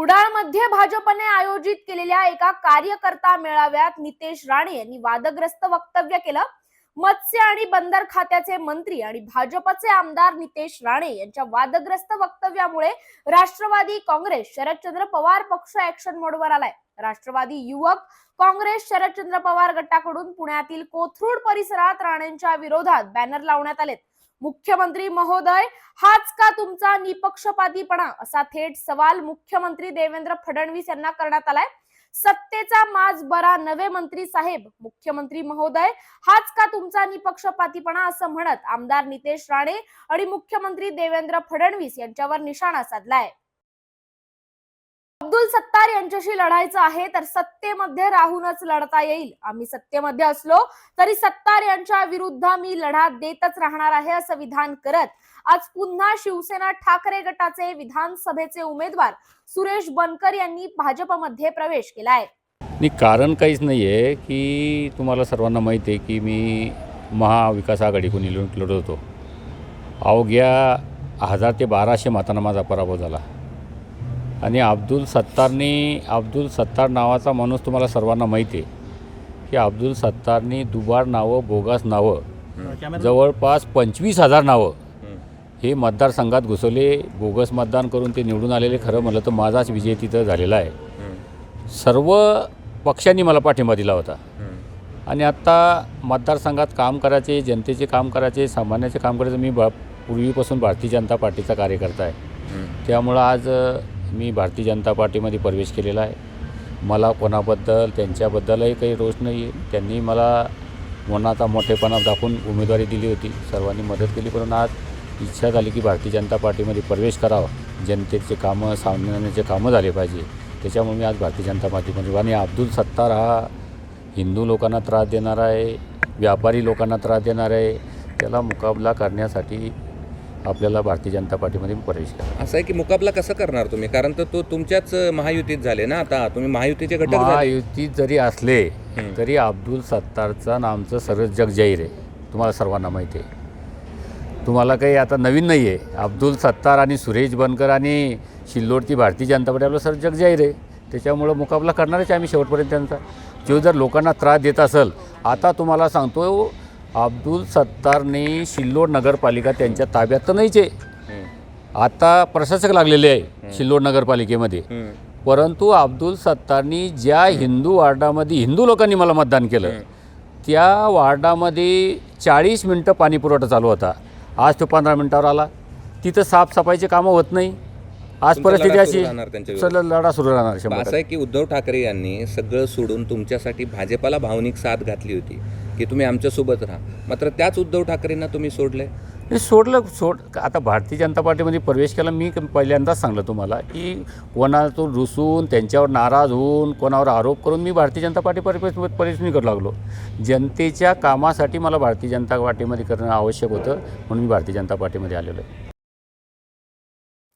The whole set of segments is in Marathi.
कुडाळमध्ये भाजपने आयोजित केलेल्या एका कार्यकर्ता मेळाव्यात नितेश राणे यांनी वादग्रस्त वक्तव्य केलं. मत्स्य आणि बंदर खात्याचे मंत्री आणि भाजपचे आमदार नितेश राणे यांच्या वादग्रस्त वक्तव्यामुळे राष्ट्रवादी काँग्रेस शरदचंद्र पवार पक्ष ऍक्शन मोडवर आलाय. राष्ट्रवादी युवक काँग्रेस शरदचंद्र पवार गटाकडून पुण्यातील कोथरूड परिसरात राणेंच्या विरोधात बॅनर लावण्यात आलेत. मुख्यमंत्री महोदय हाच का तुमचा निपक्षपातीपणा? असा थेट सवाल मुख्यमंत्री देवेंद्र फडणवीस यांना करण्यात आलाय. सत्तेचा माज बरा नवे मंत्री साहेब. मुख्यमंत्री महोदय हाच का तुमचा निपक्षपातीपणा? असं म्हणत आमदार नितेश राणे आणि मुख्यमंत्री देवेंद्र फडणवीस यांच्यावर निशाणा साधलाय. अब्दुल सत्तार यांच्याशी लढायचं आहे तर सत्तेमध्ये राहूनच लढता येईल. आम्ही सत्तेमध्ये असलो तरी सत्तार यांच्या विरुद्ध मी लढा देतच राहणार आहे असं विधान करत आज पुन्हा शिवसेना ठाकरे गटाचे विधानसभेचे उमेदवार सुरेश बनकर यांनी भाजपमध्ये प्रवेश केलाय. नाही कारण काहीच नाही आहे की तुम्हाला सर्वांना माहिती आहे की मी महाविकास आघाडीकडून निवडून लढत होतो. अवघ्या हजार ते बाराशे मतांना माझा पराभव झाला. आणि अब्दुल सत्तारनी अब्दुल सत्तार नावाचा माणूस तुम्हाला सर्वांना माहिती आहे. की अब्दुल सत्तारनी दुबार नावं बोगस नावं जवळपास पंचवीस हजार नावं हे मतदारसंघात घुसवले. बोगस मतदान करून ते निवडून आलेले. खरं म्हणलं तर माझाच विजय तिथं झालेला आहे. सर्व पक्षांनी मला पाठिंबा दिला होता. आणि आत्ता मतदारसंघात काम करायचे जनतेचे काम करायचे सामान्याचे काम करायचं. मी बा पूर्वीपासून भारतीय जनता पार्टीचा कार्यकर्ता आहे. त्यामुळं आज मी भारतीय जनता पार्टीमध्ये प्रवेश केलेला आहे. मला कोणाबद्दल त्यांच्याबद्दलही काही रोष नाही आहे त्यांनी मला मनाचा मोठेपणा दाखवून उमेदवारी दिली होती. सर्वांनी मदत केली पण आज इच्छा झाली की भारतीय जनता पार्टीमध्ये प्रवेश करावा. जनतेचे कामं सामान्याचे कामं झाले पाहिजे. त्याच्यामुळे मी आज भारतीय जनता पार्टीमध्ये आणि अब्दुल सत्तार हा हिंदू लोकांना त्रास देणारा आहे व्यापारी लोकांना त्रास देणार आहे. त्याला मुकाबला करण्यासाठी आपल्याला भारतीय जनता पार्टीमध्ये प्रवेश करा असं आहे की मुकाबला कसा करणार तुम्ही? कारण तर तो तुमच्याच महायुतीत झाले ना आता. तुम्ही महायुतीचे घटक महायुतीत जरी असले. तरी अब्दुल सत्तारचं नामचं सर्व जग जाहीर आहे. तुम्हाला सर्वांना माहिती आहे. तुम्हाला काही आता नवीन नाही आहे. अब्दुल सत्तार आणि सुरेश बनकर आणि शिल्लोडची भारतीय जनता पार्टी आपलं सर्व जग जाहीर आहे. त्याच्यामुळं मुकाबला करणारच आम्ही शेवटपर्यंत त्यांचा. जो जर लोकांना त्रास देत असेल आता तुम्हाला सांगतो अब्दुल सत्तारने शिल्लोड नगरपालिका त्यांच्या ताब्यात तर नाहीच आहे. आता प्रशासक लागलेले आहे शिल्लोड नगरपालिकेमध्ये. परंतु अब्दुल सत्तारनी ज्या हिंदू वार्डामध्ये हिंदू लोकांनी मला मतदान केलं त्या वार्डामध्ये चाळीस मिनटं पाणी पुरवठा चालू होता आज तो पंधरा मिनटावर आला तिथं साफसफाईचे कामं होत नाही आज परिस्थिती अशी लढा सुरू राहणार असं. आहे की उद्धव ठाकरे यांनी सगळं सोडून तुमच्यासाठी भाजपाला भावनिक साथ घातली होती की तुम्ही आमच्यासोबत राहा. मात्र त्याच उद्धव ठाकरेंना तुम्ही सोडले? सोडलं सोड. आता भारतीय जनता पार्टीमध्ये प्रवेश केला मी पहिल्यांदाच सांगलं तुम्हाला की कोणातून रुसून त्यांच्यावर नाराज होऊन कोणावर आरोप करून मी भारतीय जनता पार्टी प्रवेश प्रवेश मी करू लागलो. जनतेच्या कामासाठी मला भारतीय जनता पार्टीमध्ये करणं आवश्यक होतं म्हणून मी भारतीय जनता पार्टीमध्ये आलेलो आहे.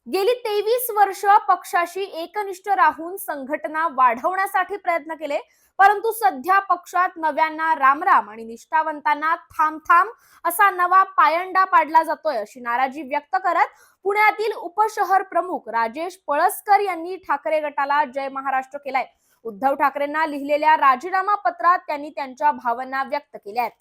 गेली तेवीस वर्ष पक्षाशी एकनिष्ठ राहून संघटना वाढवण्यासाठी प्रयत्न केले परंतु सध्या पक्षात नव्यांना रामराम आणि निष्ठावंतांना थांब थांब असा नवा पायंडा पाडला जातोय अशी नाराजी व्यक्त करत पुण्यातील उपशहर प्रमुख राजेश पळसकर यांनी ठाकरे गटाला जय महाराष्ट्र केलाय. उद्धव ठाकरेंना लिहिलेल्या राजीनामा पत्रात त्यांनी त्यांच्या भावना व्यक्त केल्या आहेत.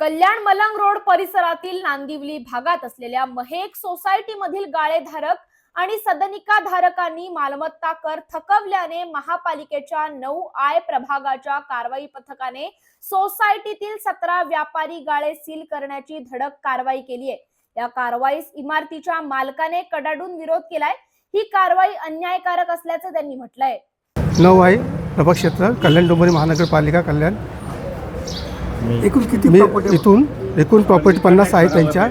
कल्याण मलंग रोड परिसरातील नांदिवली भागात असलेल्या महेक सोसायटी मधील गाळेधारक आणि सदनिका धारकांनी मालमत्ता कर थकवल्याने महापालिकेच्या नऊ आय प्रभागाच्या कारवाई पथकाने सोसायटीतील सतरा व्यापारी गाळे सील करण्याची धडक कारवाई केली आहे. या कारवाईस इमारतीच्या मालकाने कडाडून विरोध केलाय. ही कारवाई अन्यायकारक असल्याचं त्यांनी म्हटलंय. नऊ आय प्रभाग क्षेत्र कल्याण डोंबरी महानगरपालिका कल्याण एकूण किती मी इथून एकूण प्रॉपर्टी पन्नास आहे त्यांच्या.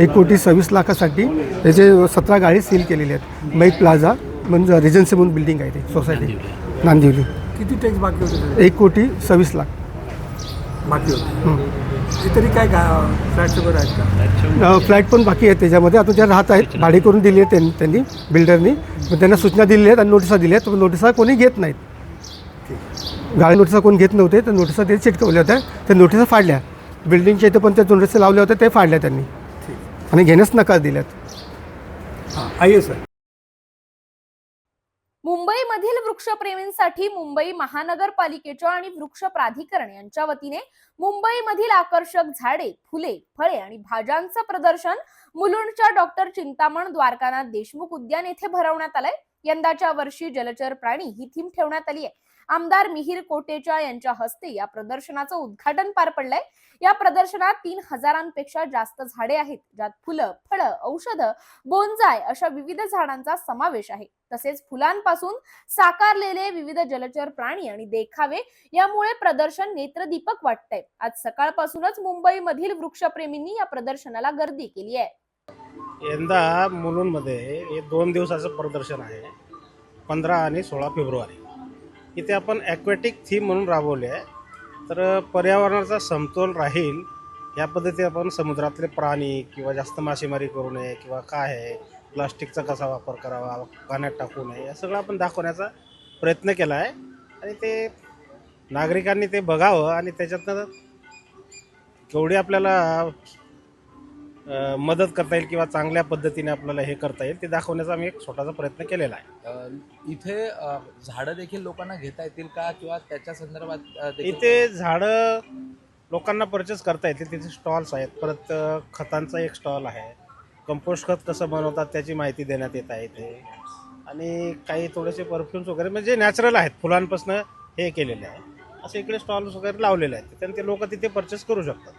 एक कोटी सव्वीस लाखासाठी त्याचे सतरा गाडी सील केलेली आहेत. मैक प्लाझा म्हणजे रिजन्सी म्हणून बिल्डिंग आहे ते सोसायटी नांदिवली. किती टॅक्स बाकी होते त्याचे? एक कोटी सव्वीस लाख. बाकी होते. तरी काय वगैरे आहेत का? अ, फ्लॅट पण बाकी आहेत त्याच्यामध्ये. आता ज्या राहत आहेत भाडे करून दिली आहेत त्यांनी त्यांनी बिल्डरनी मग त्यांना सूचना दिलेल्या आहेत आणि नोटिसा दिल्या आहेत. पण नोटिसा कोणी घेत नाहीत. गाडी नोटिसा कोणी घेत नव्हते तर नोटिसा ते चिटकवल्या होत्या त्या नोटिसा फाडल्या. बिल्डिंगच्या इथे पण त्या नोटिसा लावल्या होत्या ते फाडल्या त्यांनी. आणि घेण्यास नकार दिल्यात. आहे सर. मुंबईमधील वृक्षप्रेमींसाठी मुंबई महानगरपालिकेच्या आणि वृक्ष प्राधिकरण यांच्या वतीने मुंबईमधील आकर्षक झाडे फुले फळे आणि भाज्यांचं प्रदर्शन मुलुंडच्या डॉक्टर चिंतामण द्वारकानाथ देशमुख उद्यान येथे भरवण्यात आलंय. यंदाच्या वर्षी जलचर प्राणी ही थीम ठेवण्यात आली आहे. आमदार मिहिर कोटेचा यांच्या हस्ते या प्रदर्शनाचं उद्घाटन पार पडलंय. या प्रदर्शनात तीन हजारांपेक्षा जास्त झाडे आहेत ज्यात फुलं फळं औषधं बोनजाय अशा विविध झाडांचा समावेश आहे. तसेच फुलांपासून साकारलेले विविध जलचर प्राणी आणि देखावे यामुळे प्रदर्शन नेत्रदीपक वाटतंय. आज सकाळपासूनच मुंबईमधील वृक्षप्रेमींनी या प्रदर्शनाला गर्दी केली आहे. यंदा मुलुंडमध्ये हे दोन दिवसाचं प्रदर्शन आहे पंधरा आणि सोळा फेब्रुवारी. इथे आपण ॲक्वॅटिक थीम म्हणून राबवले आहे. तर पर्यावरणाचा समतोल राहील या पद्धती आपण समुद्रातले प्राणी किंवा जास्त मासेमारी करू नये किंवा काय आहे प्लास्टिकचा कसा वापर करावा पाण्यात टाकू नये या सगळं आपण दाखवण्याचा प्रयत्न केला आहे. आणि ते नागरिकांनी ते बघावं आणि त्याच्यातनं केवढी आपल्याला मदत करता येईल किंवा चांगल्या पद्धतीने आपल्याला हे करता येईल ते दाखवण्याचा आम्ही एक छोटासा प्रयत्न केलेला आहे. इथे झाडं देखील लोकांना घेता येतील का? किंवा त्याच्या संदर्भात इथे झाडं लोकांना परचेस करता येतील तिथे स्टॉल्स आहेत. परत खतांचा एक स्टॉल आहे. कंपोस्ट खत कसं बनवतात त्याची माहिती देण्यात येत आहे इथे. आणि काही थोडेसे परफ्युम्स वगैरे म्हणजे नॅचरल आहेत. फुलांपासून हे केलेले आहे. असे इकडे स्टॉल्स वगैरे लावलेले आहेत. त्यामुळे ते लोक तिथे परचेस करू शकतात.